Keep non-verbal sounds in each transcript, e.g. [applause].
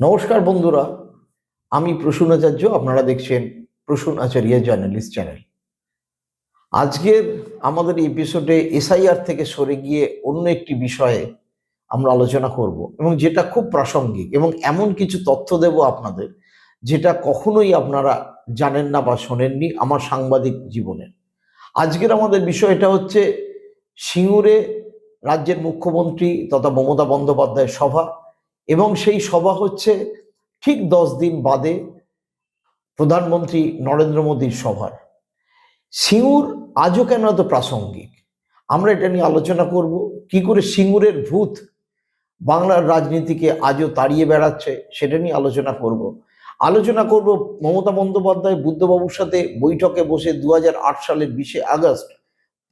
নমস্কার বন্ধুরা, আমি প্রসূন আচার্য আপনারা দেখছেন প্রসূন আচার্য জার্নালিস্ট চ্যানেল। আজকের আমাদের এপিসোডে এসআইআর থেকে সরে গিয়ে অন্য একটি বিষয়ে আমরা আলোচনা করব এবং যেটা খুব প্রাসঙ্গিক এবং এমন কিছু তথ্য দেব আপনাদের যেটা কখনোই আপনারা জানেন না বা শোনেননি আমার সাংবাদিক জীবনের আজকের আমাদের বিষয়টা হচ্ছে সিঙ্গুরে রাজ্যের মুখ্যমন্ত্রী তথা মমতা বন্দ্যোপাধ্যায়ের সভা এবং সেই সভা হচ্ছে ঠিক দশ দিন বাদে প্রধানমন্ত্রী নরেন্দ্র মোদীর সভার। সিঙ্গুর আজও কেন এত প্রাসঙ্গিক? আমরা এটা নিয়ে আলোচনা করব, কি করে সিঙ্গুরের ভূত বাংলার রাজনীতিকে আজও তাড়িয়ে বেড়াচ্ছে সেটা নিয়ে আলোচনা করব। আলোচনা করব মমতা বন্দ্যোপাধ্যায় বুদ্ধবাবুর সাথে বৈঠকে বসে দু হাজার আট সালের বিশে আগস্ট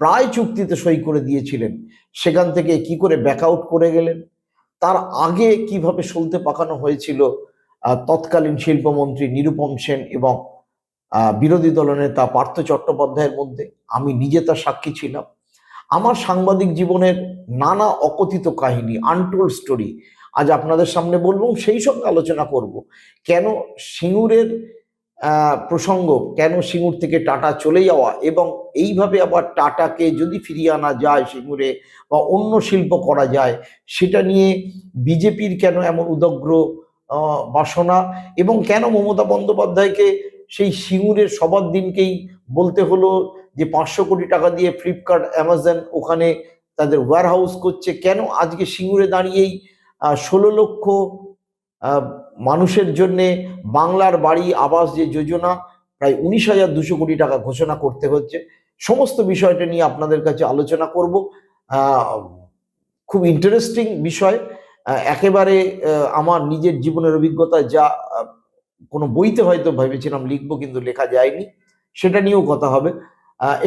প্রায় চুক্তিতে সই করে দিয়েছিলেন। সেখান থেকে কি করে ব্যাকআউট করে গেলেন? তার আগে কীভাবে সলতে পাকানো হয়েছিল তৎকালীন শিল্পমন্ত্রী নিরুপম সেন এবং বিরোধী দলনেতা পার্থ চট্টোপাধ্যায়ের মধ্যে আমি নিজে তার সাক্ষী ছিলাম। আমার সাংবাদিক জীবনের নানা অকথিত কাহিনী আনটোল্ড স্টোরি আজ আপনাদের সামনে বলব, সেই সঙ্গে আলোচনা করব। কেন সিঙ্গুরের প্রসঙ্গ, কেন সিঙ্গুর থেকে টাটা চলে যাওয়া এবং এইভাবে আবার টাটাকে যদি ফিরিয়ে আনা যায় সিঙ্গুরে বা অন্য শিল্প করা যায়, সেটা নিয়ে বিজেপির কেন এমন উদগ্র বাসনা এবং কেন মমতা বন্দ্যোপাধ্যায়কে সেই সিঙ্গুরের সবার দিনকেই বলতে হলো যে পাঁচশো কোটি টাকা দিয়ে ফ্লিপকার্ট, অ্যামাজন ওখানে তাদের ওয়্যার হাউস করছে, কেন আজকে সিঙ্গুরে দাঁড়িয়েই ষোলো লক্ষ মানুষের জন্যে বাংলার বাড়ি, আবাস যে যোজনা, প্রায় উনিশ হাজার দুশো কোটি টাকা ঘোষণা করতে হচ্ছে। সমস্ত বিষয়টা নিয়ে আপনাদের কাছে আলোচনা করব। খুব ইন্টারেস্টিং বিষয়। একেবারে আমার নিজের জীবনের অভিজ্ঞতা যা কোনো বইতে হয়তো ভেবেছিলাম লিখব কিন্তু লেখা যায়নি। সেটা নিয়েও কথা হবে।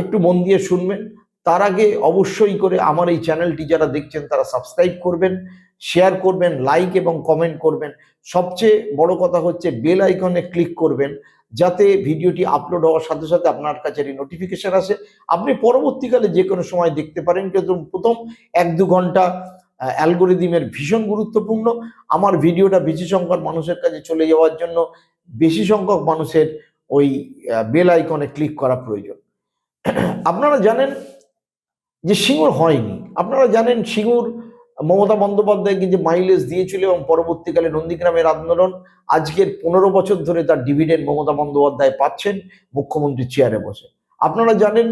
একটু মন দিয়ে শুনবেন। তার আগে অবশ্যই করে আমার এই চ্যানেলটি যারা দেখছেন তারা সাবস্ক্রাইব করবেন। শেয়ার করবেন লাইক এবং কমেন্ট করবেন। সবচেয়ে বড় কথা হচ্ছে বেল আইকনে ক্লিক করবেন, যাতে ভিডিওটি আপলোড হওয়ার সাথে সাথে আপনার কাছে নোটিফিকেশন আসে। আপনি পরবর্তীকালে যে কোনো সময় দেখতে পারেন, কিন্তু প্রথম এক দু ঘণ্টা অ্যালগোরিদিমের ভীষণ গুরুত্বপূর্ণ। আমার ভিডিওটা বেশি সংখ্যক মানুষের কাছে চলে যাওয়ার জন্য বেশি সংখ্যক মানুষের ওই বেল আইকনে ক্লিক করা প্রয়োজন। [clears throat] আপনারা জানেন যে সিঙ্গুর হয়নি। আপনারা জানেন সিঙ্গুর মমতা বন্দ্যোপাধ্যায়কে যে মাইলেজ দিয়েছিল এবং পরবর্তীকালে নন্দীগ্রামের আন্দোলন, আজকের পনেরো বছর ধরে তার ডিভিডেন্ড মমতা বন্দ্যোপাধ্যায় পাচ্ছেন, মুখ্যমন্ত্রী চেয়ারে বসে। আপনারা জানেন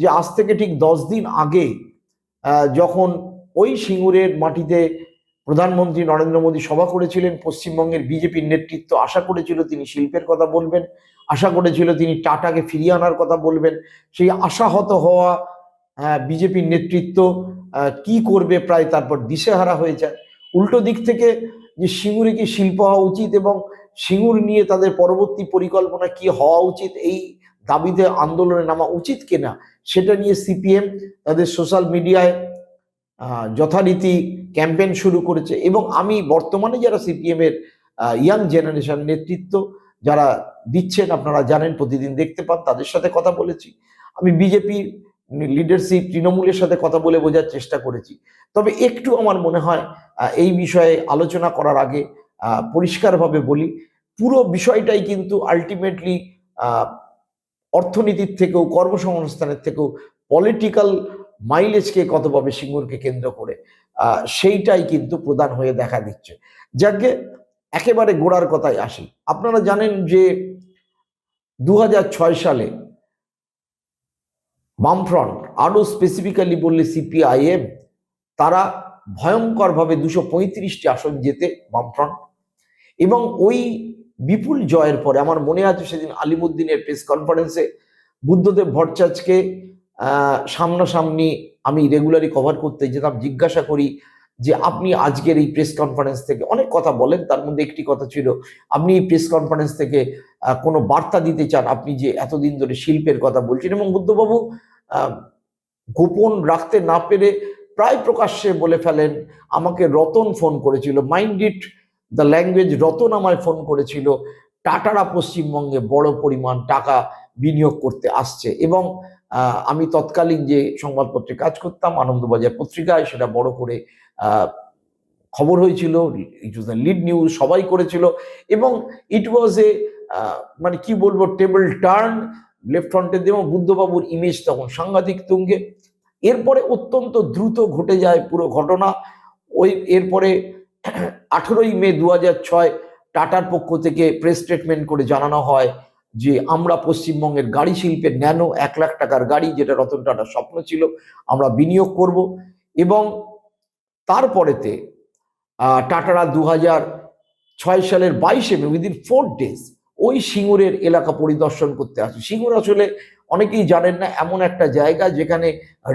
যে আজ থেকে ঠিক দশ দিন আগে যখন ওই সিঙ্গুরের মাটিতে প্রধানমন্ত্রী নরেন্দ্র মোদী সভা করেছিলেন, পশ্চিমবঙ্গের বিজেপির নেতৃত্ব আশা করেছিল তিনি শিল্পের কথা বলবেন, আশা করেছিল তিনি টাটাকে ফিরিয়ে আনার কথা বলবেন, সেই আশাহত হওয়া বিজেপির নেতৃত্ব কি করবে প্রায় তারপর দিশেহারা হয়ে যায়। উল্টো দিক থেকে যে সিঙ্গুরে কি শিল্প হওয়া উচিত এবং সিঙ্গুর নিয়ে তাদের পরবর্তী পরিকল্পনা কি হওয়া উচিত, এই দাবিতে আন্দোলনে নামা উচিত কিনা, সেটা নিয়ে সিপিএম তাদের সোশ্যাল মিডিয়ায় যথারীতি ক্যাম্পেইন শুরু করেছে এবং আমি বর্তমানে যারা সিপিএম এর ইয়াং জেনারেশন নেতৃত্ব, যারা দিচ্ছেন আপনারা জানেন, প্রতিদিন দেখতে পান, তাদের সাথে কথা বলেছি। আমি বিজেপি লিডারশিপ তৃণমূলের সাথে কথা বলে বোঝার চেষ্টা করেছি। তবে একটু আমার মনে হয় এই বিষয়ে আলোচনা করার আগে পরিষ্কারভাবে বলি, পুরো বিষয়টাই কিন্তু আলটিমেটলি অর্থনীতির থেকেও, কর্মসংস্থানের থেকেও পলিটিক্যাল মাইলেজকে কত পাবে সিঙ্গুরকে কেন্দ্র করে সেইটাই কিন্তু প্রধান হয়ে দেখা দিচ্ছে। যাকে একেবারে গোড়ার কথায় আসি, আপনারা জানেন যে দু হাজার ছয় সালে বামফ্রন্ট, আরও স্পেসিফিক্যালি বললে সিপিআইএম তারা ভয়ঙ্করভাবে দুশো পঁয়ত্রিশটি আসন জেতে বামফ্রন্ট। এবং ওই বিপুল জয়ের পরে, আমার মনে আছে সেদিন আলিমুদ্দিনের প্রেস কনফারেন্সে বুদ্ধদেব ভট্টাচার্যকে সামনাসামনি আমি রেগুলারি কভার করতে যেতাম, জিজ্ঞাসা করি যে আপনি আজকের এই প্রেস কনফারেন্স থেকে অনেক কথা বলেন, তার মধ্যে একটি কথা ছিল, আপনি এই প্রেস কনফারেন্স থেকে কোনো বার্তা দিতে চান, আপনি যে এতদিন ধরে শিল্পের কথা বলছেন এবং বুদ্ধবাবু গোপন রাখতে না পেরে প্রায় প্রকাশ্যে বলে ফেলেন, আমাকে রতন ফোন করেছিল mind it the language Ratan আমায় ফোন করেছিল, টাটারা পশ্চিমবঙ্গে বড় পরিমাণ টাকা বিনিয়োগ করতে আসছে এবং আমি তৎকালীন যে সংবাদপত্রে কাজ করতাম, আনন্দবাজার পত্রিকায় সেটা বড় করে খবর হয়েছিল ইট ওয়াজ লিড নিউজ সবাই করেছিল এবং ইট ওয়াজ এ মানে কি বলব টেবল টার্ন লেফট ফ্রন্টের এবং বুদ্ধবাবুর ইমেজ তখন সাংঘাতিক তুঙ্গে। এরপরে অত্যন্ত দ্রুত ঘটে যায় পুরো ঘটনা। ওই, এরপরে আঠেরোই মে দু ছয় টাটার পক্ষ থেকে প্রেস স্টেটমেন্ট করে জানানো হয় যে, আমরা পশ্চিমবঙ্গের গাড়ি শিল্পের ন্যানো এক লাখ টাকার গাড়ি, যেটা রতন টাটার স্বপ্ন ছিল, আমরা বিনিয়োগ করব এবং তারপরেতে টাটারা দু হাজার ছয় সালের বাইশে মে উইদিন ফোর ডেজ ওই সিঙ্গুরের এলাকা পরিদর্শন করতে আসে। সিঙ্গুর আসলে অনেকেই জানেন না, এমন একটা জায়গা যেখানে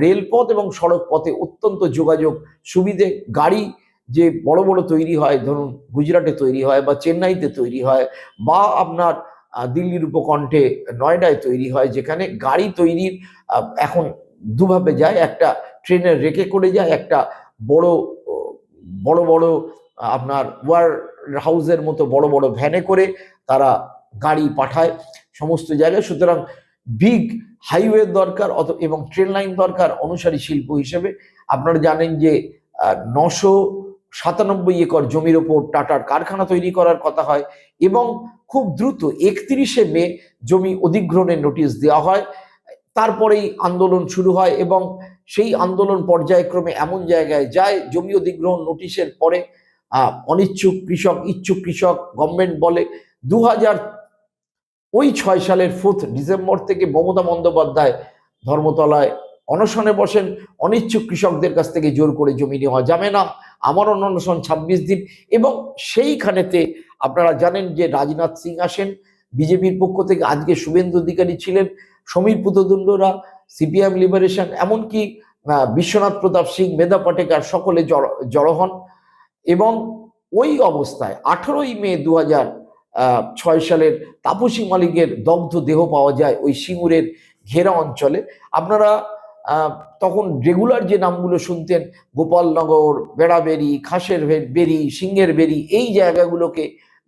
রেলপথ এবং সড়ক পথে অত্যন্ত যোগাযোগ সুবিধে, গাড়ি যে বড় বড় তৈরি হয়, ধরুন গুজরাটে তৈরি হয় বা চেন্নাইতে তৈরি হয় বা আপনার দিল্লির উপকণ্ঠে নয়ডায় তৈরি হয়, যেখানে গাড়ি তৈরির এখন দুভাবে যায়, একটা ট্রেনের রেকে করে যায়, একটা বড় বড় বড়, আপনার ওয়ার হাউসের মতো বড় বড় ভ্যানে করে তারা গাড়ি পাঠায় সমস্ত জায়গায়। সুতরাং বিগ হাইওয়ে দরকার অত, এবং ট্রেন লাইন দরকার অনুসারী শিল্প হিসেবে। আপনারা জানেন যে নশো সাতানব্বই একর জমির ওপর টাটার কারখানা তৈরি করার কথা হয় এবং খুব দ্রুত একত্রিশে মে জমি অধিগ্রহণের নোটিশ দেওয়া হয়। তারপরেই আন্দোলন শুরু হয় এবং সেই আন্দোলন পর্যায়ক্রমে এমন জায়গায় যায় জমি অধিগ্রহণ নোটিশের পরে অনিচ্ছুক কৃষক, ইচ্ছুক কৃষক গভর্নমেন্ট বলে দু হাজার ওই ছয় সালের ফোর্থ ডিসেম্বর থেকে মমতা বন্দ্যোপাধ্যায় ধর্মতলায় অনশনে বসেন। অনিচ্ছুক কৃষকদের কাছ থেকে জোর করে জমি নেওয়া যাবে না। আমার অনশন ছাব্বিশ দিন এবং সেইখানেতে আপনারা জানেন যে রাজনাথ সিং আসেন। বিজেপির পক্ষ থেকে আজকে শুভেন্দু অধিকারী ছিলেন। সমীর পুতদণ্ডরা সিপিএম লিবারেশন এমনকি বিশ্বনাথ প্রতাপ সিং, মেধা পাটেকার সকলে জড়- হন। এবং ওই অবস্থায় আঠেরোই মে দু ছয় সালের তাপসী মালিকের দগ্ধ দেহ পাওয়া যায় ওই সিঙ্গুরের ঘেরা অঞ্চলে। আপনারা তখন রেগুলার যে নামগুলো শুনতেন, গোপালনগর বেড়াবেরি খাসের বেরি সিংহের বেরি এই জায়গাগুলোকে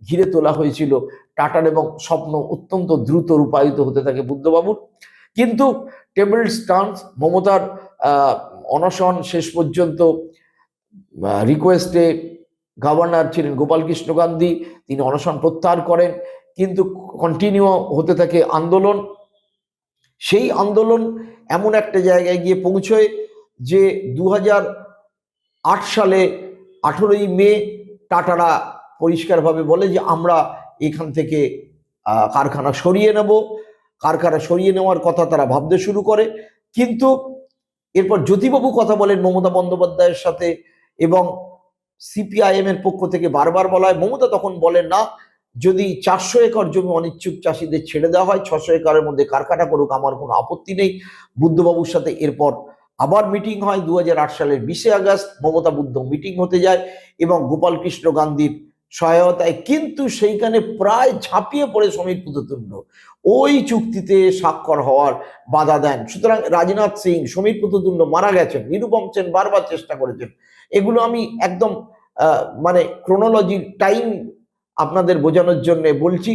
ঘিরে তোলা হয়েছিল। টাটার এবং স্বপ্ন অত্যন্ত দ্রুত রূপায়িত হতে থাকে বুদ্ধবাবুর। কিন্তু টেবিল স্টান্স মমতার অনশন শেষ পর্যন্ত রিকোয়েস্টে গভর্নর ছিলেন গোপাল কৃষ্ণ গান্ধী। তিনি অনশন প্রত্যাহার করেন। কিন্তু কন্টিনিউ হতে থাকে আন্দোলন। সেই আন্দোলন এমন একটা জায়গায় গিয়ে পৌঁছয় যে দু সালে আঠেরোই মে টাটারা পরিষ্কারভাবে বলে যে আমরা এখান থেকে কারখানা সরিয়ে নেব। কারখানা সরিয়ে নেওয়ার কথা তারা ভাবতে শুরু করে। কিন্তু এরপর জ্যোতিবাবু কথা বলেন মমতা বন্দ্যোপাধ্যায়ের সাথে এবং সিপিআইএম এর পক্ষ থেকে বারবার বলা হয়। মমতা তখন বলেন, না, যদি চারশো একর জমি অনিচ্ছুক চাষিদের ছেড়ে দেওয়া হয়, ছশো একরের মধ্যে কারখানা করুক, আমার কোনো আপত্তি নেই। বুদ্ধবাবুর সাথে এরপর আবার মিটিং হয়। দু হাজার আট সালের বিশে আগস্ট মমতা বুদ্ধ মিটিং হতে যায় এবং গোপাল কৃষ্ণ গান্ধীর সহায়তায়, কিন্তু সেইখানে প্রায় ঝাঁপিয়ে পড়ে সমীর পুততুণ্ড। ওই চুক্তিতে স্বাক্ষর হওয়ার বাধা দেন। সুতরাং রাজনাথ সিং সমীর পুততুণ্ড মারা গেছেন, নিরুপম সেন বারবার চেষ্টা করেছেন। এগুলো আমি একদম মানে ক্রোনোলজি টাইম আপনাদের বোঝানোর জন্য বলছি।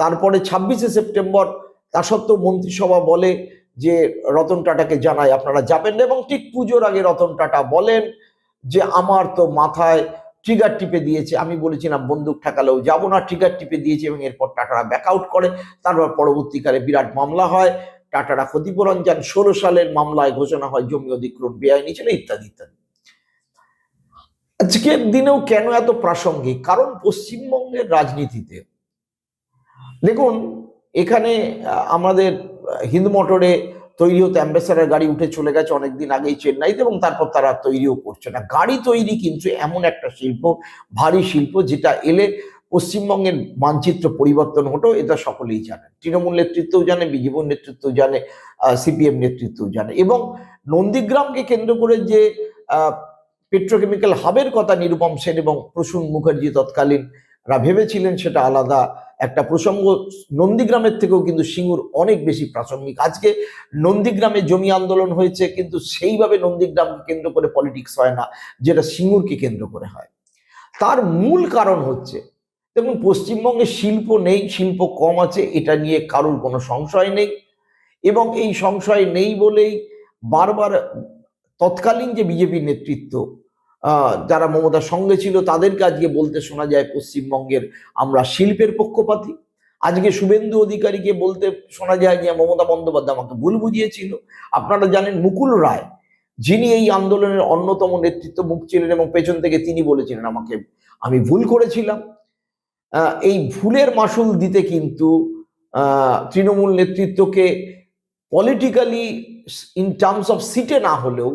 তারপরে ছাব্বিশে সেপ্টেম্বর, তা সত্ত্বেও মন্ত্রিসভা বলে যে রতন টাটাকে জানায়, আপনারা যাবেন এবং ঠিক পুজোর আগে রতন টাটা বলেন যে, আমার তো মাথায় ট্রিগার টিপে দিয়েছে। আমি বলেছিলাম, বন্দুক ঠেকালেও যাব না। ট্রিগার টিপে দিয়েছে এবং এরপর টাটারা ব্যাকআউট করে। তারপর পরবর্তীকালে বিরাট মামলা হয়। টাটারা ক্ষতিপূরণ যান ষোলো সালের মামলায় ঘোষণা হয়, জমি অধিগ্রহণ, বেআইনি ছিল, ইত্যাদি ইত্যাদি। আজকের দিনেও কেন এত প্রাসঙ্গিক? কারণ পশ্চিমবঙ্গের রাজনীতিতে, দেখুন, এখানে আমাদের হিন্দু মোটরে তৈরি হতে অ্যাম্বাসাডার গাড়ি উঠে চলে গেছে অনেকদিন আগেই চেন্নাইতে এবং তারপর তারা তৈরিও করছে না। গাড়ি তৈরি কিন্তু এমন একটা শিল্প, ভারী শিল্প যেটা এলে পশ্চিমবঙ্গের মানচিত্র পরিবর্তন হতো, এটা সকলেই জানে। তৃণমূল নেতৃত্বও জানে বিজেপি নেতৃত্ব জানে সিপিএম নেতৃত্বও জানে এবং নন্দীগ্রামকে কেন্দ্র করে যে পেট্রোকেমিক্যাল হাবের কথা নিরুপম সেন এবং প্রসূন মুখার্জি তৎকালীন ভেবেছিলেন সেটা আলাদা একটা প্রসঙ্গ, নন্দীগ্রামের থেকেও কিন্তু সিঙ্গুর অনেক বেশি প্রাসঙ্গিক। আজকে নন্দীগ্রামে জমি আন্দোলন হয়েছে, কিন্তু সেইভাবে নন্দীগ্রামকে কেন্দ্র করে পলিটিক্স হয় না, যেটা সিঙ্গুরকে কেন্দ্র করে হয়। তার মূল কারণ হচ্ছে, দেখুন, পশ্চিমবঙ্গে শিল্প নেই, শিল্প কম আছে, এটা নিয়ে কারোর কোনো সংশয় নেই। এবং এই সংশয় নেই বলেই বারবার তৎকালীন যে বিজেপি নেতৃত্ব যারা মমতার সঙ্গে ছিল তাদেরকে আজকে বলতে শোনা যায় পশ্চিমবঙ্গের আমরা শিল্পের পক্ষপাতী। আজকে শুভেন্দু অধিকারীকে বলতে শোনা যায় যে মমতা বন্দ্যোপাধ্যায় আমাকে ভুল বুঝিয়েছিল। আপনারা জানেন মুকুল রায়, যিনি এই আন্দোলনের অন্যতম নেতৃত্ব মুখ ছিলেন এবং পেছন থেকে তিনি বলেছিলেন আমাকে, আমি ভুল করেছিলাম। এই ভুলের মাসুল দিতে কিন্তু তৃণমূল নেতৃত্বকে পলিটিক্যালি ইন টার্মস অফ সিটে না হলেও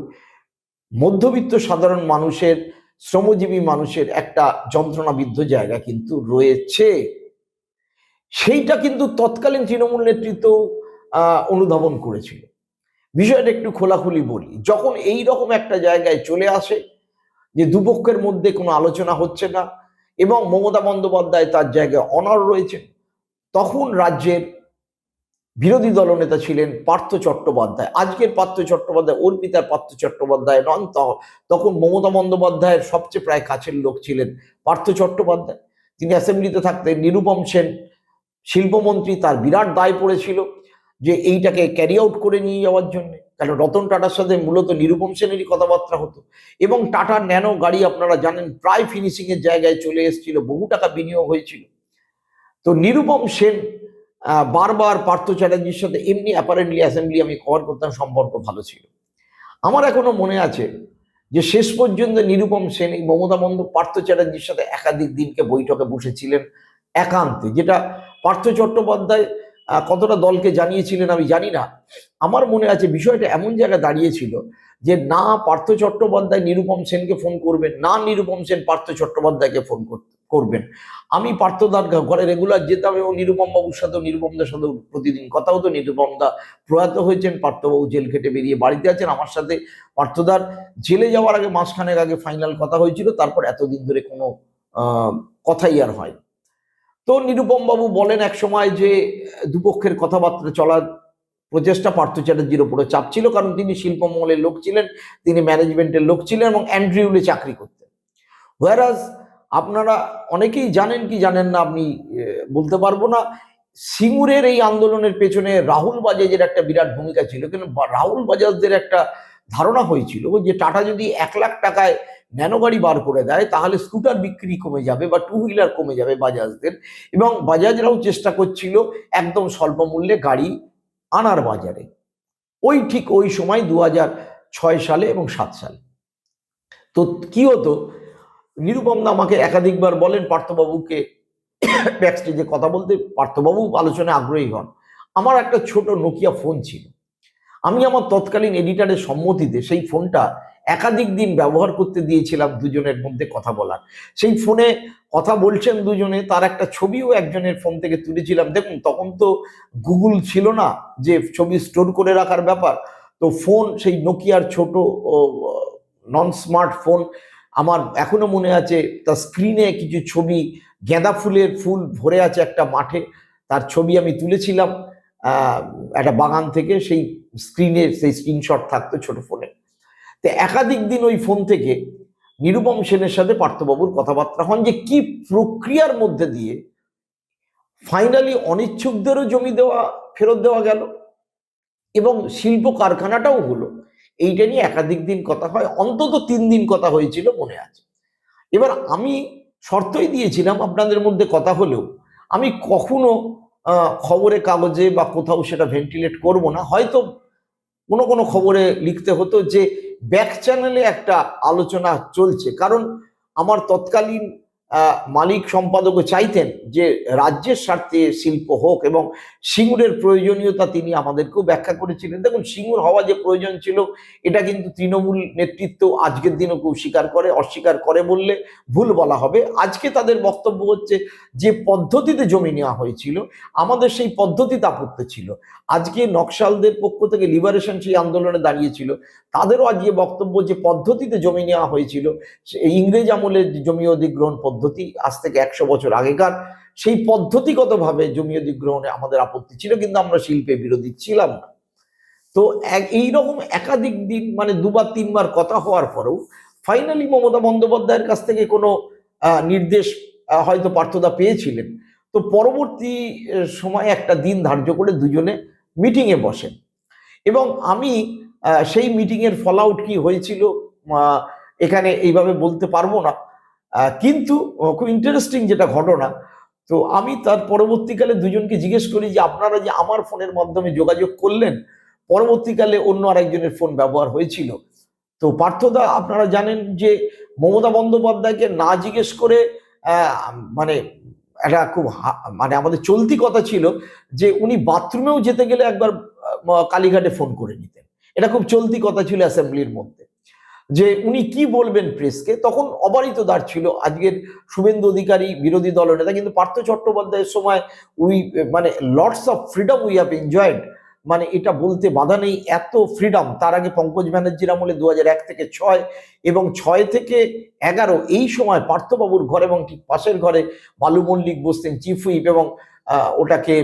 মধ্যবিত্ত সাধারণ মানুষের, শ্রমজীবী মানুষের একটা যন্ত্রণাবিদ্ধ জায়গা কিন্তু রয়েছে। সেইটা কিন্তু তৎকালীন তৃণমূল নেতৃত্ব অনুধাবন করেছিল। বিষয়টা একটু খোলাখুলি বলি। যখন এই রকম একটা জায়গায় চলে আসে, যে দুপক্ষের মধ্যে কোনো আলোচনা হচ্ছে না এবং মমতা বন্দ্যোপাধ্যায় তার জায়গায় অনর রয়েছেন, তখন রাজ্যের বিরোধী দলনেতা ছিলেন পার্থ চট্টোপাধ্যায়। আজকের পার্থ চট্টোপাধ্যায়, অর্পিতার পার্থ চট্টোপাধ্যায় নন তখন মমতা বন্দ্যোপাধ্যায়ের সবচেয়ে প্রায় কাছের লোক ছিলেন পার্থ চট্টোপাধ্যায়। তিনি অ্যাসেম্বলিতে থাকতেন নিরুপম সেন। শিল্পমন্ত্রী তার বিরাট দায় পড়েছিল যে এইটাকে ক্যারি আউট করে নিয়ে যাওয়ার জন্য। কারণ রতন টাটার সাথে মূলত নিরুপম সেনেরই কথাবার্তা হতো। এবং টাটার ন্যানো গাড়ি আপনারা জানেন প্রায় ফিনিশিং এর জায়গায় চলে এসেছিল, বহু টাকা বিনিয়োগ হয়েছিল। তো নিরুপম সেন বারবার পার্থ চ্যাটার্জির সাথে এমনি অ্যাপারেন্টলি অ্যাসেম্বলি আমি কভার করতাম, সম্পর্ক ভালো ছিল। আমার এখনও মনে আছে যে শেষ পর্যন্ত নিরুপম সেন এই মমতা বন্দ পার্থ চ্যাটার্জির সাথে একাধিক দিনকে বৈঠকে বসেছিলেন একান্তে, যেটা পার্থ চট্টোপাধ্যায় কতটা দলকে জানিয়েছিলেন আমি জানি না। আমার মনে আছে বিষয়টা এমন জায়গায় দাঁড়িয়েছিল যে না, পার্থ চট্টোপাধ্যায় নিরুপম সেনকে ফোন করবেন, না নিরুপম সেন পার্থ চট্টোপাধ্যায়কে ফোন কর- করবেন। আমি পার্থদার ঘরে রেগুলার যেতাম এবং নিরুপম বাবুর সাথেও, নিরুপমদার সাথেও প্রতিদিন কথা হতো। নিরুপম দা প্রয়াত হয়েছেন, পার্থবাবু জেল খেটে বেরিয়ে বাড়িতে আছেন। আমার সাথে পার্থদার জেলে যাওয়ার আগে, মাসখানেক আগে ফাইনাল কথা হয়েছিল। তারপর এতদিন ধরে কোনো কথাই আর হয়। তো নিরুপম বাবু বলেন এক সময় যে, দুপক্ষের কথাবার্তা চলার প্রচেষ্টা পার্থ চ্যাটার্জির উপরে চাপ ছিল কারণ তিনি শিল্পমহলের লোক ছিলেন, তিনি ম্যানেজমেন্টের লোক ছিলেন এবং অ্যান্ড্রিউলে চাকরি করতেন। হোয়ারাজ আপনারা অনেকেই জানেন কি জানেন না আপনি বলতে পারব না। সিঙ্গুরের এই আন্দোলনের পেছনে রাহুল বাজাজের একটা বিরাট ভূমিকা ছিল। কিন্তু রাহুল বাজাজদের একটা ধারণা হয়েছিল যে টাটা যদি এক লাখ টাকায় ন্যানো গাড়ি বার করে দেয়, তাহলে স্কুটার বিক্রি কমে যাবে বা টু হুইলার কমে যাবে বাজাজদের। এবং বাজাজরাও চেষ্টা করছিল একদম স্বল্প মূল্যে গাড়ি আনার বাজারে। ওই ঠিক ওই সময় দু ছয় সালে এবং সাত সালে। তো কি হতো? নিরুপম দা আমাকে একাধিকবার বলেন, পার্থবাবুকে ব্যাকস্টেজে কথা বলতে, পার্থবাবু আলোচনায় আগ্রহী হন। আমার একটা ছোট নোকিয়া ফোন ছিল। আমি আমার তৎকালীন এডিটারের সম্মতিতে সেই ফোনটা একাধিক দিন ব্যবহার করতে দিয়েছিলাম দুজনের মধ্যে কথা বলার। সেই ফোনে কথা বলছেন দুজনে, তার একটা ছবিও একজনের ফোন থেকে তুলেছিলাম। দেখুন, তখন তো গুগল ছিল না যে ছবি স্টোর করে রাখার ব্যাপার। তো ফোন সেই নোকিয়ার ছোট নন স্মার্টফোন আমার এখনও মনে আছে তার স্ক্রিনে কিছু ছবি, গেঁদা ফুলের ফুল ভরে আছে একটা মাঠে। তার ছবি আমি তুলেছিলাম একটা বাগান থেকে, সেই স্ক্রিনে সেই স্ক্রিনশট থাকতো ছোট ফোনে তো একাধিক দিন ওই ফোন থেকে নিরুপম সেনের সাথে পার্থবাবুর কথাবার্তা হন যে কি প্রক্রিয়ার মধ্যে দিয়ে ফাইনালি অনিচ্ছুকদেরও জমি দেওয়া, ফেরত দেওয়া গেল এবং শিল্প কারখানাটাও হলো। এইটা নিয়ে একাধিক দিন কথা হয়, অন্তত তিন দিন কথা হয়েছিল মনে আছে। এবার আমি শর্তই দিয়েছিলাম আপনাদের মধ্যে কথা হলেও, আমি কখনো খবরে কাগজে বা কোথাও সেটা ভেন্টিলেট করব না। হয়তো কোনো কোনো খবরে লিখতে হতো যে ব্যাক চ্যানেলে একটা আলোচনা চলছে। কারণ আমার তৎকালীন মালিক সম্পাদকও চাইতেন যে রাজ্যের স্বার্থে শিল্প হোক এবং সিঙ্গুরের প্রয়োজনীয়তা তিনি আমাদেরকেও ব্যাখ্যা করেছিলেন। দেখুন, সিঙ্গুর হওয়া যে প্রয়োজন ছিল, এটা কিন্তু তৃণমূল নেতৃত্ব আজকের দিনও কেউ স্বীকার করে, অস্বীকার করে বললে ভুল বলা হবে। আজকে তাদের বক্তব্য হচ্ছে যে পদ্ধতিতে জমি নেওয়া হয়েছিল, আমাদের সেই পদ্ধতিতে আপত্তি ছিল। আজকে নকশালদের পক্ষ থেকে লিবারেশন সেই আন্দোলনে দাঁড়িয়েছিল। তাদেরও আজকে বক্তব্য যে পদ্ধতিতে জমি নেওয়া হয়েছিল ইংরেজ আমলের জমি অধিগ্রহণ পদ্ধতি আজ থেকে একশো বছর আগেকার, সেই পদ্ধতিগতভাবে জমি অধিগ্রহণে আমাদের আপত্তি ছিল, কিন্তু আমরা শিল্পে বিরোধী ছিলাম না। তো এক- এইরকম একাধিক দিন মানে দুবার, তিনবার কথা হওয়ার পরেও ফাইনালি মমতা বন্দ্যোপাধ্যায়ের কাছ থেকে কোনো নির্দেশ হয়তো পার্থদা পেয়েছিলেন। তো পরবর্তী সময় একটা দিন ধার্য করে দুজনে মিটিংয়ে বসেন। এবং আমি সেই মিটিংয়ের ফল আউট কি হয়েছিল এখানে এইভাবে বলতে পারব না। কিন্তু খুব ইন্টারেস্টিং যেটা ঘটনা, তো আমি তার পরবর্তীকালে দুজনকে জিজ্ঞেস করি যে আপনারা যে আমার ফোনের মাধ্যমে যোগাযোগ করলেন, পরবর্তীকালে অন্য আরেকজনের ফোন ব্যবহার হয়েছিল। তো পার্থদা, আপনারা জানেন যে মমতা বন্দ্যোপাধ্যায়কে না জিজ্ঞেস করে মানে একটা খুব মানে আমাদের চলতি কথা ছিল যে উনি বাথরুমেও যেতে গেলে একবার কালীঘাটে ফোন করে নিতেন। এটা খুব চলতি কথা ছিল অ্যাসেম্বলির মধ্যে। যে উনি কি বলবেন প্রেসকে তখন অবারিত দাঁড় ছিল। আজকের শুভেন্দু অধিকারী, বিরোধী দলনেতা কিন্তু পার্থ চট্টোপাধ্যায়ের সময় উই মানে lords of freedom we have enjoyed মানে এটা বলতে বাধা নেই, এত ফ্রিডম তার আগে পঙ্কজ ব্যানার্জির আমলে দু এক থেকে ছয় এবং ছয় থেকে এগারো, এই সময় পার্থবাবুর ঘর এবং ঠিক পাশের ঘরে বালু মল্লিক বসতেন, চিফ হুইপ এবং ওটাকে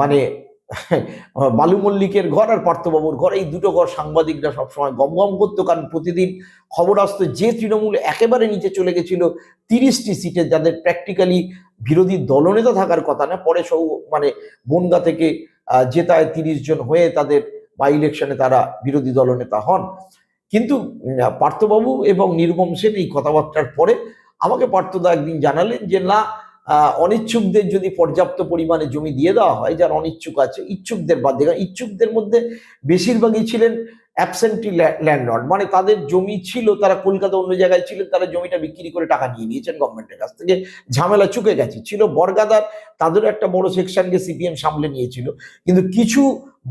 মানে বালু মল্লিকের ঘর আর পার্থবাবুর ঘর, এই দুটো ঘর সাংবাদিকরা সবসময় গমগম করতো, কারণ প্রতিদিন খবর আসতো যে তৃণমূল একেবারে নিচে চলে গেছিল তিরিশটি সিটে, যাদের প্র্যাকটিক্যালি বিরোধী দলনেতা থাকার কথা না, পরে সব মানে বনগা থেকে জেতায় তিরিশ জন হয়ে তাদের বাই ইলেকশনে তারা বিরোধী দলনেতা হন। কিন্তু পার্থবাবু এবং নিরুপম সেন এই কথাবার্তার পরে আমাকে পার্থদা একদিন জানালেন যে, না অনিচ্ছুকদের যদি পর্যাপ্ত পরিমাণে জমি দিয়ে দেওয়া হয়, যারা অনিচ্ছুক আছে, ইচ্ছুকদের বাদ দিয়ে ইচ্ছুকদের মধ্যে বেশিরভাগই ছিলেন অ্যাবসেন্টি ল্যান্ডলর্ড মানে তাদের জমি ছিল, তারা কলকাতা অন্য জায়গায় ছিলেন, তারা জমিটা বিক্রি করে টাকা নিয়ে নিয়েছেন গভর্নমেন্টের কাছ থেকে। ঝামেলা চুকে গেছে। ছিল বরগাদার, তাদেরও একটা বড় সেকশনকে সিপিএম সামলে নিয়েছিল। কিন্তু কিছু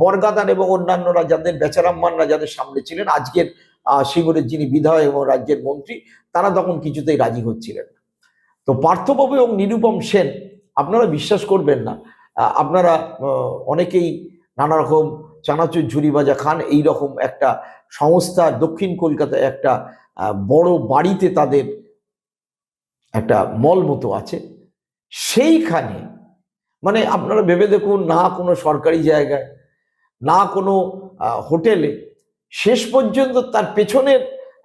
বরগাদার এবং অন্যান্যরা যাদের, বেচারাম্মানরা যাদের সামনে ছিলেন, আজকের সিঙ্গুরের যিনি বিধায়ক এবং রাজ্যের মন্ত্রী, তারা তখন কিছুতেই রাজি হচ্ছিলেন তো পার্থবাবু এবং নিরুপম সেন, আপনারা বিশ্বাস করবেন না। আপনারা অনেকেই নানা রকম চানাচুর ঝুরি ভাজা খান এই রকম একটা সংস্থা দক্ষিণ কলকাতায় একটা বড় বাড়িতে তাদের একটা মল মতো আছে। সেইখানে মানে আপনারা ভেবে দেখুন, না কোনো সরকারি জায়গায়, না কোনো হোটেলে, শেষ পর্যন্ত তার পেছনের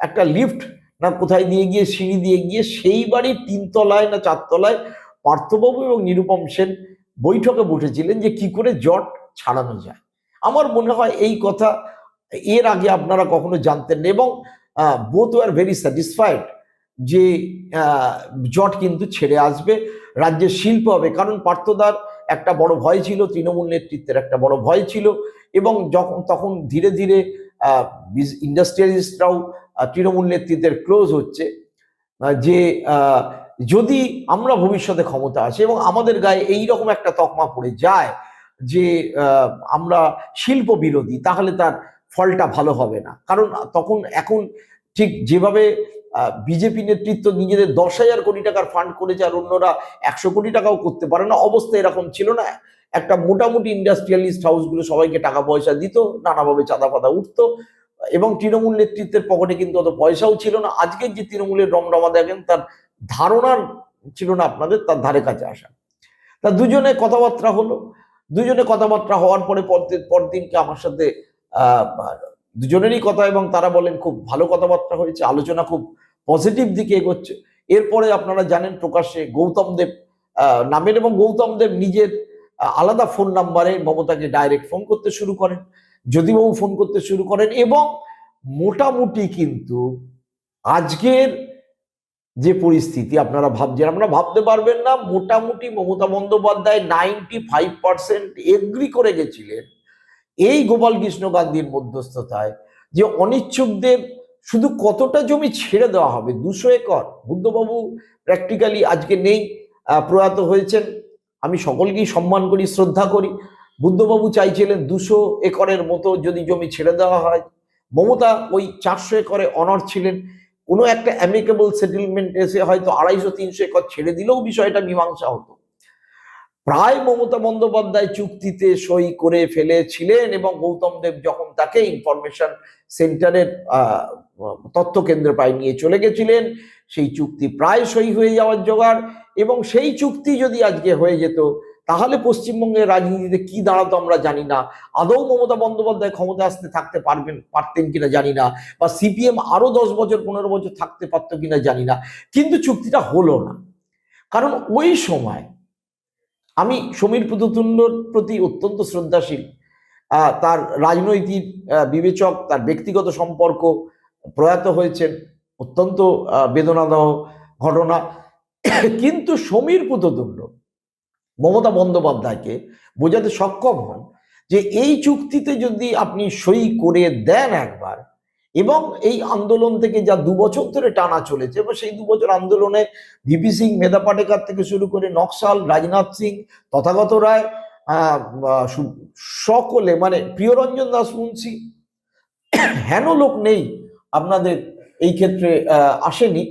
একটা লিফট না, কোথায় দিয়ে গিয়ে, সিঁড়ি দিয়ে গিয়ে, সেই বাড়ির তিনতলায় না চারতলায় পার্থবাবু এবং নিরুপম সেন বৈঠকে বসেছিলেন যে কি করে জট ছাড়ানো যায়। আমার মনে হয় এই কথা এর আগে আপনারা কখনো জানতেন না এবং বোথ আর ভেরি স্যাটিসফাইড যে জট কিন্তু ছেড়ে আসবে, রাজ্যের শিল্প হবে। কারণ পার্থদার একটা বড় ভয় ছিল, তৃণমূল নেতৃত্বের একটা বড় ভয় ছিল এবং যখন, তখন ধীরে ধীরে ইন্ডাস্ট্রিয়ালিস্টরাও তৃণমূল নেতৃত্বের ক্লোজ হচ্ছে যে যদি আমরা ভবিষ্যতে ক্ষমতা আসে এবং আমাদের গায়ে এই রকম একটা তকমা পড়ে যায় যে আমরা শিল্প বিরোধী, তাহলে তার ফলটা ভালো হবে না। কারণ তখন, এখন ঠিক যেভাবে বিজেপি নেতৃত্ব নিজেদের দশ হাজার কোটি টাকার ফান্ড করেছে আর অন্যরা একশো কোটি টাকাও করতে পারে না, অবস্থা এরকম ছিল না। একটা মোটামুটি ইন্ডাস্ট্রিয়ালিস্ট হাউসগুলো সবাইকে টাকা পয়সা দিত, নানাভাবে চাঁদা ফাদা উঠতো এবং তৃণমূল নেতৃত্বের পকেটে কিন্তু অত পয়সাও ছিল না। আজকের যে তৃণমূলের রমরমা দেখেন, তার ধারণার ছিল না আপনাদের, তার ধারে কাছে আসা। তা দুজনে কথাবার্তা হলো। দুজনে কথাবার্তা হওয়ার পরে পরদিন, পরদিনকে আমার সাথে দুজনেরই কথা এবং তারা বলেন, খুব ভালো কথাবার্তা হয়েছে, আলোচনা খুব পজিটিভ দিকে এগোচ্ছে। এরপরে আপনারা জানেন প্রকাশ্যে গৌতম দেব নামেন এবং গৌতম দেব নিজের আলাদা ফোন নাম্বারে মমতাকে ডাইরেক্ট ফোন করতে শুরু করেন। যদিবাবু ফোন করতে শুরু করেন এবং মোটামুটি কিন্তু আজকের যে পরিস্থিতি আপনারা ভাবছেন, আপনারা ভাবতে পারবেন না, মোটামুটি Mamata Bandyopadhyay ninety five percent agree করে গেছিলেন এই গোপাল কৃষ্ণ গান্ধীর মধ্যস্থতায় যে অনিচ্ছুকদের শুধু কতটা জমি ছেড়ে দেওয়া হবে, দুশো একর, বুদ্ধবাবু প্র্যাকটিক্যালি আজকে নেই প্রয়াত হয়েছেন। আমি সকলকেই সম্মান করি, শ্রদ্ধা করি। বুদ্ধবাবু চাইছিলেন দুশো একরের মতো যদি জমি ছেড়ে দেওয়া হয়। মমতা ওই চারশো একরে অনর ছিলেন। কোনো একটা অ্যামিকেবল সেটেলমেন্ট এসে হয়তো আড়াইশো, তিনশো একর ছেড়ে দিলেও বিষয়টা মীমাংসা হতো। প্রায় মমতা বন্দ্যোপাধ্যায় চুক্তিতে সই করে ফেলেছিলেন এবং গৌতম দেব যখন তাকে ইনফরমেশন সেন্টারের তথ্য কেন্দ্র প্রায় নিয়ে চলে গেছিলেন, সেই চুক্তি প্রায় সই হয়ে যাওয়ার জোগাড় এবং সেই চুক্তি যদি আজকে হয়ে যেত তাহলে পশ্চিমবঙ্গের রাজনীতিতে কি দাঁড়াতো আমরা জানি না। আদৌ মমতা বন্দ্যোপাধ্যায় ক্ষমতা আসতে থাকতে পারবেন, পারতেন কিনা জানি না। বা সিপিএম আরও দশ বছর, পনেরো বছর থাকতে পারতো কিনা জানি না। কিন্তু চুক্তিটা হলো না। কারণ ওই সময় আমি সমীর পুততুন্ডর প্রতি অত্যন্ত শ্রদ্ধাশীল। তার রাজনৈতিক বিবেচক, তার ব্যক্তিগত সম্পর্ক প্রয়াত হয়েছেন। অত্যন্ত বেদনাদাহ ঘটনা। কিন্তু সমীর পুততুণ্ড মমতা বন্দ্যোপাধ্যায়কে বোঝাতে সক্ষম হন যে এই চুক্তিতে যদি আপনি সই করে দেন একবার, এবং এই আন্দোলন থেকে যা দু বছর ধরে টানা চলেছে, এবং সেই দু বছর আন্দোলনে ভিপি সিং, মেধা পাটেকার থেকে শুরু করে নকশাল, রাজনাথ সিং, তথাগত রায় সকলে মানে প্রিয়রঞ্জন দাস মুন্সি, [coughs] হেন লোক নেই আপনাদের এই ক্ষেত্রে আসেনি।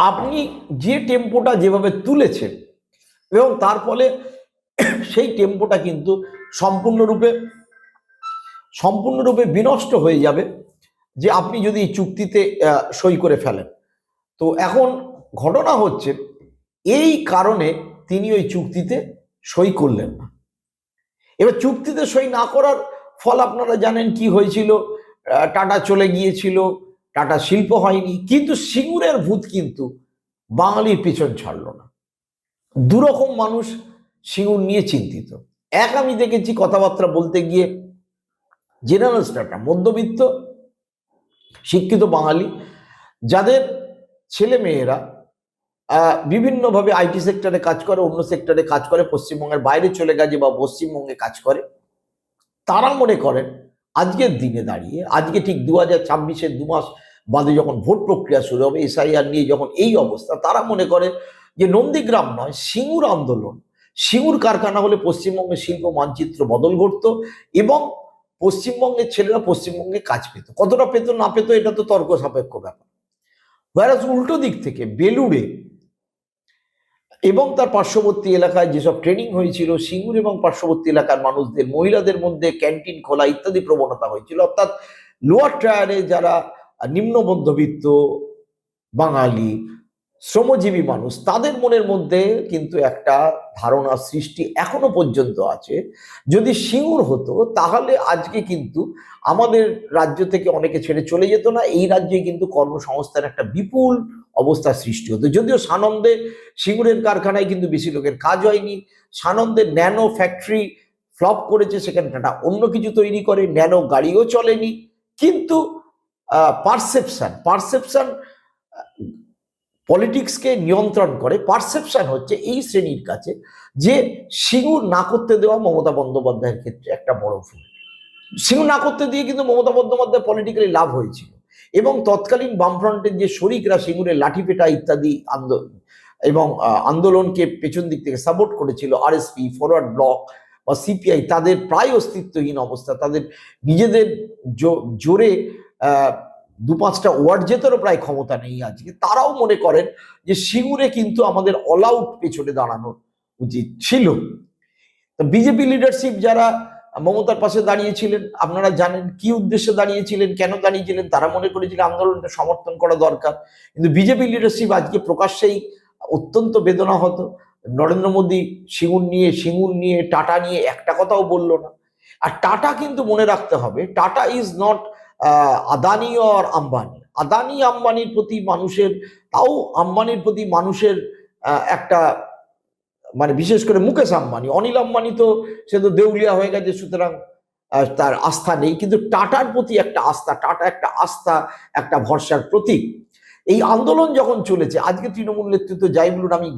আপনি যে টেম্পোটা যেভাবে তুলেছেন এবং তার ফলে সেই টেম্পোটা কিন্তু সম্পূর্ণরূপে সম্পূর্ণরূপে বিনষ্ট হয়ে যাবে যে আপনি যদি চুক্তিতে সই করে ফেলেন। তো এখন ঘটনা হচ্ছে, এই কারণে তিনি ওই চুক্তিতে সই করলেন না। এবার চুক্তিতে সই না করার ফল আপনারা জানেন কি হয়েছিল? টাটা চলে গিয়েছিল টাটা শিল্প হয়নি, কিন্তু সিঙ্গুরের ভূত কিন্তু বাঙালির পিছন ছাড়ল না। দুরকম মানুষ সিঙ্গুর নিয়ে চিন্তিত। এক আমি দেখেছি কথাবার্তা বলতে গিয়ে জেনারেল স্টারটা মধ্যবিত্ত, শিক্ষিত বাঙালি, যাদের ছেলে মেয়েরা বিভিন্নভাবে আইটি সেক্টরে কাজ করে, অন্য সেক্টরে কাজ করে, পশ্চিমবঙ্গের বাইরে চলে গেছে বা পশ্চিমবঙ্গে কাজ করে, তারা মনে করেন আজকের দিনে দাঁড়িয়ে, আজকে ঠিক দু হাজার ছাব্বিশের দু মাস বাদে যখন ভোট প্রক্রিয়া শুরু হবে, এসআইআর নিয়ে যখন এই অবস্থা, তারা মনে করে যে নন্দীগ্রাম নয়, সিঙ্গুর আন্দোলন। সিঙ্গুর কারখানা হলে পশ্চিমবঙ্গের শিল্প মানচিত্র বদল ঘটতো এবং পশ্চিমবঙ্গের ছেলেরা পশ্চিমবঙ্গে কাজ পেত। কতটা পেত না পেত, এটা তো তর্ক সাপেক্ষ ব্যাপার। ভাইরাস উল্টো দিক থেকে, বেলুড়ে এবং তার পার্শ্ববর্তী এলাকায় যেসব ট্রেনিং হয়েছিল, সিঙ্গুর এবং পার্শ্ববর্তী এলাকার মানুষদের, মহিলাদের মধ্যে ক্যান্টিন খোলা ইত্যাদি প্রবণতা হয়েছিল। অর্থাৎ লোয়ার ট্রায়ারে যারা নিম্ন মধ্যবিত্ত, বাঙালি, শ্রমজীবী মানুষ, তাদের মনের মধ্যে কিন্তু একটা ধারণা সৃষ্টি এখনও পর্যন্ত আছে। যদি সিঙ্গুর হতো, তাহলে আজকে কিন্তু আমাদের রাজ্য থেকে অনেকে ছেড়ে চলে যেত না। এই রাজ্যে কিন্তু কর্মসংস্থান একটা বিপুল অবস্থা সৃষ্টি হতো। যদিও সানন্দে সিঙ্গুরের কারখানায় কিন্তু বেশি লোকের কাজ হয়নি। সানন্দে ন্যানো ফ্যাক্টরি ফ্লপ করেছে, সেখানে টাটা অন্য কিছু তৈরি করে, ন্যানো গাড়িও চলেনি। কিন্তু পারসেপশন, পারসেপশান পলিটিক্সকে নিয়ন্ত্রণ করে। পারসেপশন হচ্ছে এই শ্রেণির কাছে যে সিঙ্গুর না করতে দেওয়া মমতা বন্দ্যোপাধ্যায়ের ক্ষেত্রে একটা বড় ভুল। সিঙ্গুর না করতে দিয়ে কিন্তু মমতা বন্দ্যোপাধ্যায় পলিটিক্যালি লাভ হয়েছিল। এবং তৎকালীন বামফ্রন্টের যে শরিকরা সিঙ্গুরের লাঠিপেটা ইত্যাদি আন্দোলন এবং আন্দোলনকে পেছন দিক থেকে সাপোর্ট করেছিল আরএসপি ফরওয়ার্ড ব্লক বা সিপিআই তাদের প্রায় অস্তিত্বহীন অবস্থা। তাদের নিজেদের জোরে দু পাঁচটা ওয়ার্ড জেতারও প্রায় ক্ষমতা নেই আজকে। তারাও মনে করেন যে সিঙ্গুরে কিন্তু আমাদের অল আউট পেছনে দাঁড়ানো উচিত ছিল। তো বিজেপি লিডারশিপ যারা মমতার পাশে দাঁড়িয়েছিলেন। আপনারা জানেন কি উদ্দেশ্যে দাঁড়িয়েছিলেন, কেন দাঁড়িয়েছিলেন, তারা মনে করেছিলেন আন্দোলনটা সমর্থন করা দরকার। কিন্তু বিজেপি লিডারশিপ আজকে প্রকাশ্যেই অত্যন্ত বেদনা হতো। নরেন্দ্র মোদী সিঙ্গুর নিয়ে সিঙ্গুর নিয়ে, টাটা নিয়ে একটা কথাও বলল না। আর টাটা কিন্তু মনে রাখতে হবে, টাটা ইজ নট আদানি আর আম্বানি। আদানি, আম্বানির প্রতি মানুষের, তাও আম্বানির প্রতি মানুষের একটা মানে বিশেষ করে মুকেশ আম্বানি, অনিল আম্বানি তো, সে তো দেউলিয়া হয়ে গেছে, সুতরাং তার আস্থা নেই। কিন্তু টাটার প্রতি একটা আস্থা, টাটা একটা আস্থা, একটা ভরসার প্রতীক। এই আন্দোলন যখন চলেছে, আজকে তৃণমূল নেতৃত্ব যাই বলুন আমি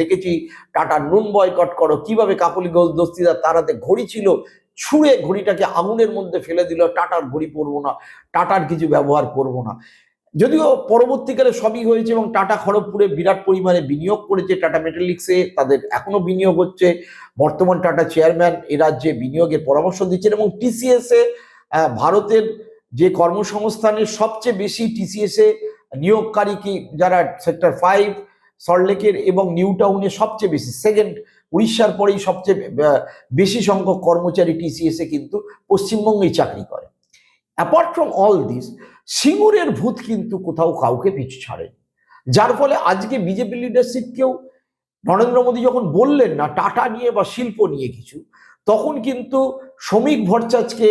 দেখেছি, টাটার নুন বয়কট করো, কীভাবে কাকলি ঘোষ দস্তিদার তারাতে ঘড়ি ছিল, ছুঁড়ে ঘড়িটাকে আগুনের মধ্যে ফেলে দিল, টাটার ঘড়ি পরবো না, টাটার কিছু ব্যবহার করব না। যদিও পরবর্তীকালে সবই হয়েছে এবং টাটা খড়গপুরে বিরাট পরিমাণে বিনিয়োগ করেছে, টাটা মেটালিক্সে তাদের এখনও বিনিয়োগ হচ্ছে। বর্তমান টাটা চেয়ারম্যান এ রাজ্যে বিনিয়োগের পরামর্শ দিচ্ছেন এবং টিসিএস এ ভারতের যে কর্মসংস্থানের সবচেয়ে বেশি টিসিএস এ নিয়োগকারী কি যারা সেক্টর ফাইভ সল্টলেকের এবং নিউ টাউনে সবচেয়ে বেশি, সেকেন্ড উড়িষ্যার পরেই সবচেয়ে বেশি সংখ্যক কর্মচারী টিসিএস এ কিন্তু পশ্চিমবঙ্গেই চাকরি করে। অ্যাপার্ট ফ্রম অল দিস সিঙ্গুরের ভূত কিন্তু কোথাও কাউকে পিছু ছাড়ে যার ফলে আজকে বিজেপি লিডারশিপকেও নরেন্দ্র মোদী যখন বললেন না টাটা নিয়ে বা শিল্প নিয়ে কিছু, তখন কিন্তু শ্রমিক ভরচাজকে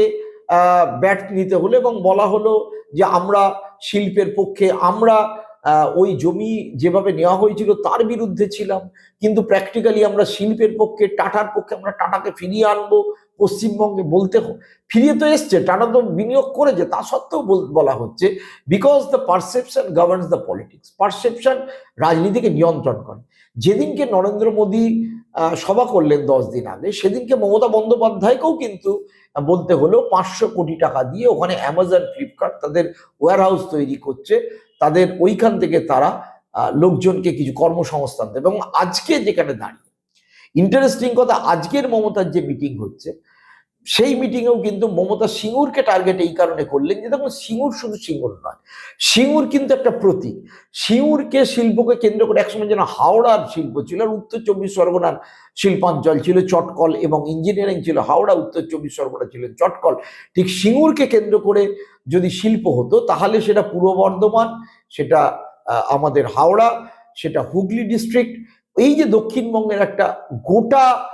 ব্যাট নিতে হলো এবং বলা হলো যে আমরা শিল্পের পক্ষে, আমরা ওই জমি যেভাবে নেওয়া হয়েছিল তার বিরুদ্ধে ছিলাম, কিন্তু প্র্যাকটিক্যালি আমরা শিল্পের পক্ষে, টাটার পক্ষে আমরা টাটাকে ফিরিয়ে আনব পশ্চিমবঙ্গে বলতে ফিরিয়ে তো এসছে টাটা তো বিনিয়োগ করেছে, তা সত্ত্বেও বল- হচ্ছে because the perception governs the politics perception রাজনীতিকে নিয়ন্ত্রণ করে। যেদিনকে নরেন্দ্র মোদী সভা করলেন দশ দিন আগে, সেদিনকে মমতা বন্দ্যোপাধ্যায়কেও কিন্তু বলতে হলো পাঁচশো কোটি টাকা দিয়ে ওখানে অ্যামাজন ফ্লিপকার্ট তাদের ওয়্যার হাউস তৈরি করছে, তাদের ওইখান থেকে তারা লোকজনকে কিছু কর্মসংস্থান দেবে। এবং আজকে যেখানে দাঁড়িয়ে ইন্টারেস্টিং কথা, আজকের মমতার যে মিটিং হচ্ছে, সেই মিটিংয়েও কিন্তু মমতা সিঙ্গুরকে টার্গেট এই কারণে করলেন যে দেখুন, সিঙ্গুর শুধু সিঙ্গুর নয়, সিঙ্গুর কিন্তু একটা প্রতীক। সিঙ্গুরকে শিল্পকে কেন্দ্র করে একসময় যেন হাওড়ার শিল্প ছিল, আর উত্তর চব্বিশ পরগনার শিল্পাঞ্চল ছিল চটকল এবং ইঞ্জিনিয়ারিং ছিল হাওড়া, উত্তর চব্বিশ পরগনা ছিল চটকল। ঠিক সিঙ্গুরকে কেন্দ্র করে যদি শিল্প হতো, তাহলে সেটা পূর্ব বর্ধমান, সেটা আমাদের হাওড়া, সেটা হুগলি ডিস্ট্রিক্ট এই যে দক্ষিণবঙ্গের একটা গোটা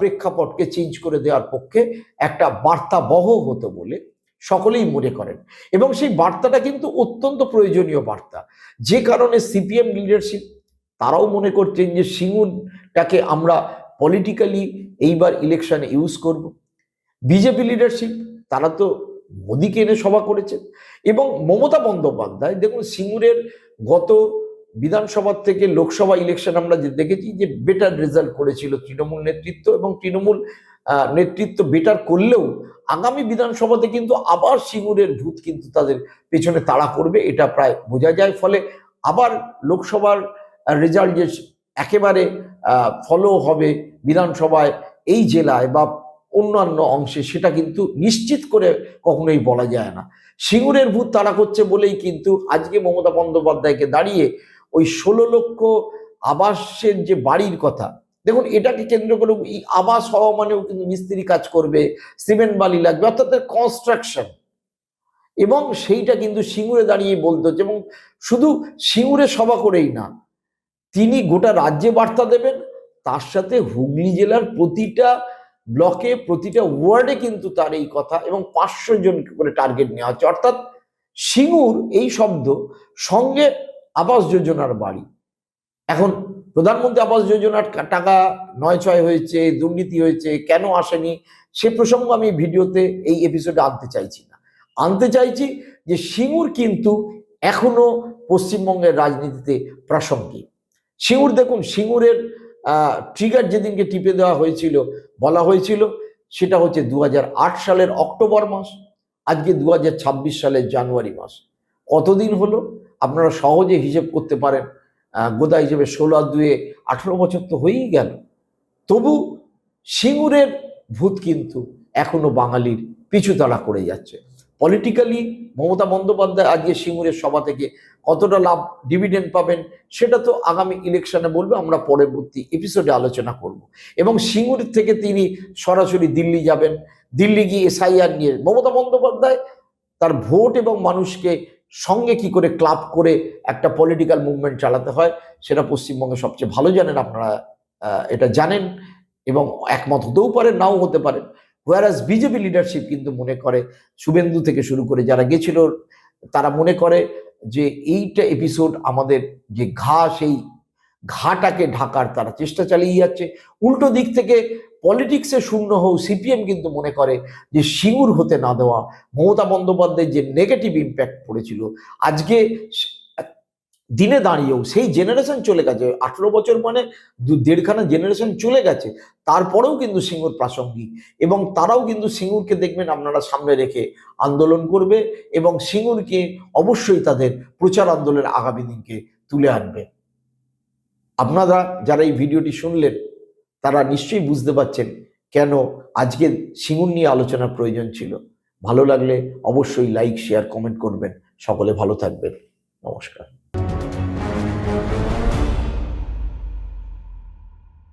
প্রেক্ষাপটকে চেঞ্জ করে দেওয়ার পক্ষে একটা বার্তা বহ হতো বলে সকলেই মনে করেন। এবং সেই বার্তাটা কিন্তু অত্যন্ত প্রয়োজনীয় বার্তা। যে কারণে সিপিএম লিডারশিপ তারাও মনে করছেন যে সিঙ্গুরটাকে আমরা পলিটিক্যালি এইবার ইলেকশনে ইউজ করব। বিজেপি লিডারশিপ তারা তো মোদীকে এনে সভা করেছেন। এবং মমতা বন্দ্যোপাধ্যায়, দেখুন সিঙ্গুরের গত বিধানসভা থেকে লোকসভা ইলেকশন আমরা যে দেখেছি যে বেটার রেজাল্ট করেছিল তৃণমূল নেতৃত্ব এবং তৃণমূল নেতৃত্ব বেটার করলেও আগামী বিধানসভাতে কিন্তু আবার সিঙ্গুরের ভূত কিন্তু তাদের পেছনে তাড়া করবে, এটা প্রায় বোঝা যায়। ফলে আবার লোকসভার রেজাল্ট যে একেবারে ফলো হবে বিধানসভায় এই জেলায় বা অন্যান্য অংশে সেটা কিন্তু নিশ্চিত করে কখনোই বলা যায় না। সিঙ্গুরের ভূত তাড়া করছে বলেই কিন্তু আজকে মমতা বন্দ্যোপাধ্যায়কে দাঁড়িয়ে ওই ষোলো লক্ষ আবাসের যে বাড়ির কথা, দেখুন এটাকে কেন্দ্র করে এই আবাস হওয়া মানেও কিন্তু মিস্ত্রি কাজ করবে, সিমেন্ট বালি লাগবে, অর্থাৎ কনস্ট্রাকশন এবং সেইটা কিন্তু সিঙ্গুরে দাঁড়িয়ে বলতে হচ্ছে, এবং শুধু সিঙ্গুরে সভা করেই না, তিনি গোটা রাজ্যে বার্তা দেবেন, তার সাথে হুগলি জেলার প্রতিটা ব্লকে, প্রতিটা ওয়ার্ডে কিন্তু তার এই কথা, এবং পাঁচশো জন করে টার্গেট নেওয়া হচ্ছে। অর্থাৎ সিঙ্গুর এই শব্দ সঙ্গে আবাস যোজনার বাড়ি। এখন প্রধানমন্ত্রী আবাস যোজনার টাকা নয় ছয় হয়েছে, দুর্নীতি হয়েছে, কেন আসেনি, সে প্রসঙ্গ আমি ভিডিওতে এই এপিসোডে আনতে চাইছি না। আনতে চাইছি যে সিঙ্গুর কিন্তু এখনও পশ্চিমবঙ্গের রাজনীতিতে প্রাসঙ্গিক। সিঙ্গুর দেখুন, সিঙ্গুরের ট্রিগার যেদিনকে টিপে দেওয়া হয়েছিল, বলা হয়েছিল, সেটা হচ্ছে দু হাজার আট সালের অক্টোবর মাস, আজকে দু হাজার ছাব্বিশ সালের জানুয়ারি মাস। কতদিন হলো? আপনারা সহজে হিসেব করতে পারেন। গোদা হিসেবে ষোলো আর দুয়ে আঠেরো বছর তো হয়েই গেল। তবু সিঙ্গুরের ভূত কিন্তু এখনও বাঙালির পিছু তাড়া করে যাচ্ছে। পলিটিক্যালি মমতা বন্দ্যোপাধ্যায় আজকে সিঙ্গুরের সভা থেকে কতটা লাভ ডিভিডেন্ড পাবেন সেটা তো আগামী ইলেকশনে বলবে, আমরা পরবর্তী এপিসোডে আলোচনা করব। এবং সিঙ্গুর থেকে তিনি সরাসরি দিল্লি যাবেন। দিল্লি গিয়ে এসআইআর নিয়ে মমতা বন্দ্যোপাধ্যায় তার ভোট এবং মানুষকে সঙ্গে কি করে ক্লাব করে একটা পলিটিক্যাল মুভমেন্ট চালাতে হয়, সেটা পশ্চিমবঙ্গে সবচেয়ে ভালো জানেন আপনারা এটা জানেন এবং একমত হতেও পারেন, নাও হতে পারেন। হোয়ারাস বিজেপি লিডারশিপ কিন্তু মনে করে, শুভেন্দু থেকে শুরু করে যারা গেছিল, তারা মনে করে যে এইটা এপিসোড আমাদের যে ঘা সেই ঘাটাকে ঢাকার তারা চেষ্টা চালিয়ে যাচ্ছে। উল্টো দিক থেকে পলিটিক্সে শূন্য হোক সিপিএম কিন্তু মনে করে যে সিঙ্গুর হতে না দেওয়া, মমতা বন্দ্যোপাধ্যায়ের যে নেগেটিভ ইম্প্যাক্ট পড়েছিল, আজকে দিনে দাঁড়িয়েও সেই জেনারেশন চলে গেছে। আঠেরো বছর মানে দু- দেড়খানা জেনারেশন চলে গেছে। তারপরেও কিন্তু সিঙ্গুর প্রাসঙ্গিক এবং তারাও কিন্তু সিঙ্গুরকে দেখবেন আপনারা সামনে রেখে আন্দোলন করবে এবং সিঙ্গুরকে অবশ্যই তাদের প্রচার আন্দোলনের আগামী দিনকে তুলে আনবে। আপনারা যারা এই ভিডিওটি শুনলেন, তারা নিশ্চয়ই বুঝতে পারছেন কেন আজকে সিঙ্গুর নিয়ে আলোচনার প্রয়োজন ছিল। ভালো লাগলে অবশ্যই লাইক শেয়ার কমেন্ট করবেন। সকলে ভালো থাকবেন। নমস্কার।